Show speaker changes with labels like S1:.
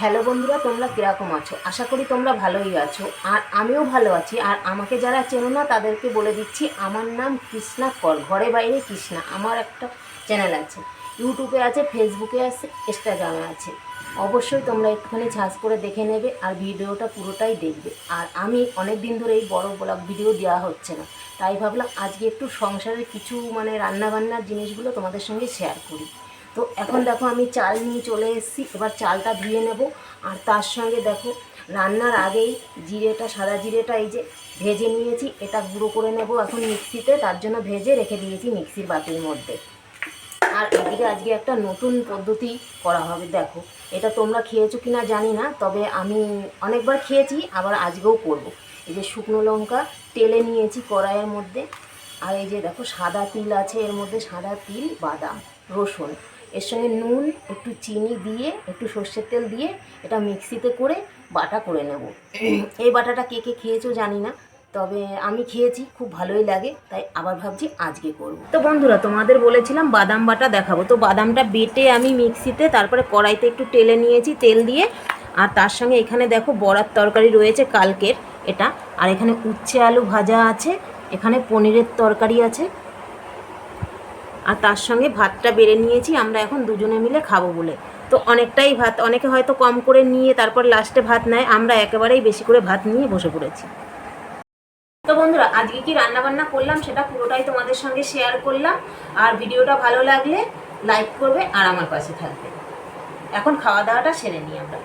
S1: Hello বন্ধুরা, তোমরা কীরকম আছো? আশা করি তোমরা ভালোই আছো। আর আমিও ভালো আছি। আর আমাকে যারা চেনো না, তাদেরকে বলে দিচ্ছি, আমার নাম কৃষ্ণা কর। ঘরে বাইরে কৃষ্ণা, আমার একটা চ্যানেল আছে। ইউটিউবে আছে ফেসবুকে আছে ইনস্টাগ্রামে আছে। অবশ্যই তোমরা একটুখানি সার্চ করে দেখে নেবে আর ভিডিওটা পুরোটাই দেখবে। আর আমি অনেক দিন ধরে এই বড় ব্লগ ভিডিও দেওয়া হচ্ছে না। তাই ভাবলাম আজকে একটু সংসারের কিছু মানে রান্নাবান্নার জিনিসগুলো তোমাদের সঙ্গে শেয়ার করি। তো এখন দেখো আমি চাল নিয়ে চলে এসেছি, এবার চালটা ধুয়ে নেব। আর তার সঙ্গে দেখো, রান্নার আগেই জিরেটা, সাদা জিরেটা এই যে ভেজে নিয়েছি, এটা গুঁড়ো করে নেব এখন মিক্সিতে, তার জন্য ভেজে রেখে দিয়েছি মিক্সির বাটির মধ্যে। আর এদিকে আজকে একটা নতুন পদ্ধতি করা হবে, দেখো। এটা তোমরা খেয়েছো কিনা জানি না, তবে আমি অনেকবার খেয়েছি, আবার আজকেও করব। এই যে শুকনো লঙ্কা তেলে নিয়েছি কড়াইয়ের মধ্যে, আর এই যে দেখো সাদা তিল আছে এর মধ্যে, সাদা তিল, বাদাম, রসুন। এর সঙ্গে নুন, একটু চিনি দিয়ে, একটু সর্ষের তেল দিয়ে এটা মিক্সিতে করে বাটা করে নেব। এই বাটাটা কে কে খেয়েছো জানি না, তবে আমি খেয়েছি, খুব ভালোই লাগে, তাই আবার ভাবছি আজকে করব। তো বন্ধুরা, তোমাদের বলেছিলাম বাদাম বাটা দেখাবো, তো বাদামটা বেটে আমি মিক্সিতে, তারপরে কড়াইতে একটু তেলে নিয়েছি, তেল দিয়ে, আর তার সঙ্গে এখানে দেখো বড়ার তরকারি রয়েছে কালকের, এটা, আর এখানে উচ্ছে আলু ভাজা আছে, এখানে পনিরের তরকারি আছে আর তার সঙ্গে ভাতটা বেড়ে নিয়েছি, আমরা এখন দুজনে মিলে খাব বলে। তো অনেকটাই ভাত, অনেকে হয়তো কম করে নিয়ে তারপর লাস্টে ভাত নেয়, আমরা একেবারেই বেশি করে ভাত নিয়ে বসে পড়েছি। তো বন্ধুরা, আজকে কি রান্না বান্না করলাম সেটা পুরোটাই তোমাদের সঙ্গে শেয়ার করলাম। আর ভিডিওটা ভালো লাগলে লাইক করবে আর আমার পাশে থাকবে। এখন খাওয়া দাওয়াটা সেরে নিই আমরা।